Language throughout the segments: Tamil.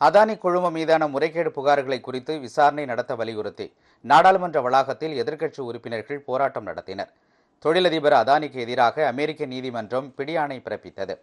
அதானி குழுமம் மீதான முறைகேடு புகார்களை குறித்து விசாரணை நடத்த வலியுறுத்தி நாடாளுமன்ற வளாகத்தில் எதிர்க்கட்சி உறுப்பினர்கள் போராட்டம் நடத்தினர். தொழிலதிபர் அதானிக்கு எதிராக அமெரிக்க நீதிமன்றம் பிடியாணை பிறப்பித்தது.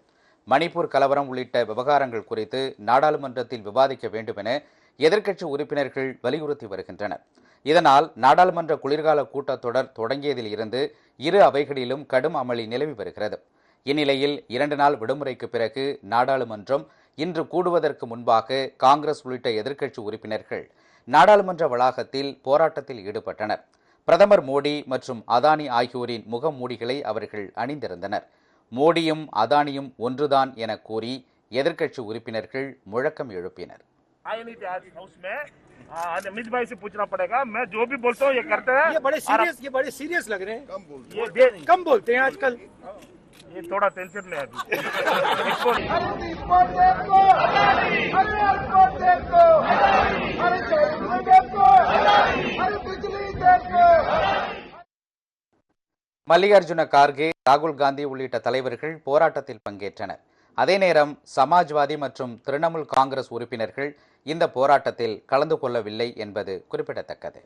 மணிப்பூர் கலவரம் உள்ளிட்ட விவகாரங்கள் குறித்து நாடாளுமன்றத்தில் விவாதிக்க வேண்டும் என எதிர்க்கட்சி உறுப்பினர்கள் வலியுறுத்தி வருகின்றனர். இதனால் நாடாளுமன்ற குளிர்கால கூட்டத்தொடர் தொடங்கியதில் இருந்து இரு அவைகளிலும் கடும் அமளி நிலவி வருகிறது. இந்நிலையில் இரண்டு நாள் விடுமுறைக்கு பிறகு நாடாளுமன்றம் இன்று கூடுவதற்கு முன்பாக காங்கிரஸ் உள்ளிட்ட எதிர்க்கட்சி உறுப்பினர்கள் நாடாளுமன்ற வளாகத்தில் போராட்டத்தில் ஈடுபட்டனர் பிரதமர் மோடி மற்றும் அதானி ஆகியோரின் முகமூடிகளை அவர்கள் அணிந்திருந்தனர் மோடியும் அதானியும் ஒன்றுதான் என கூறி எதிர்க்கட்சி உறுப்பினர்கள் முழக்கம் எழுப்பினர் आए नहीं थे आज हाउस में आ, आज अमित भाई से पूछना पड़ेगा मैं जो भी बोलता हूँ ये करते हैं ये बड़े और सीरियस ये बड़े सीरियस लग रहे हैं ये दे- कम बोलते हैं आजकल ये थोड़ा टेंशन में है மல்லிகார்ஜுன கார்கே ராகுல் காந்தி உள்ளிட்ட தலைவர்கள் போராட்டத்தில் பங்கேற்றனர். அதே நேரம் சமாஜ்வாதி மற்றும் திரிணாமுல் காங்கிரஸ் உறுப்பினர்கள் இந்த போராட்டத்தில் கலந்து கொள்ளவில்லை என்பது குறிப்பிடத்தக்கது.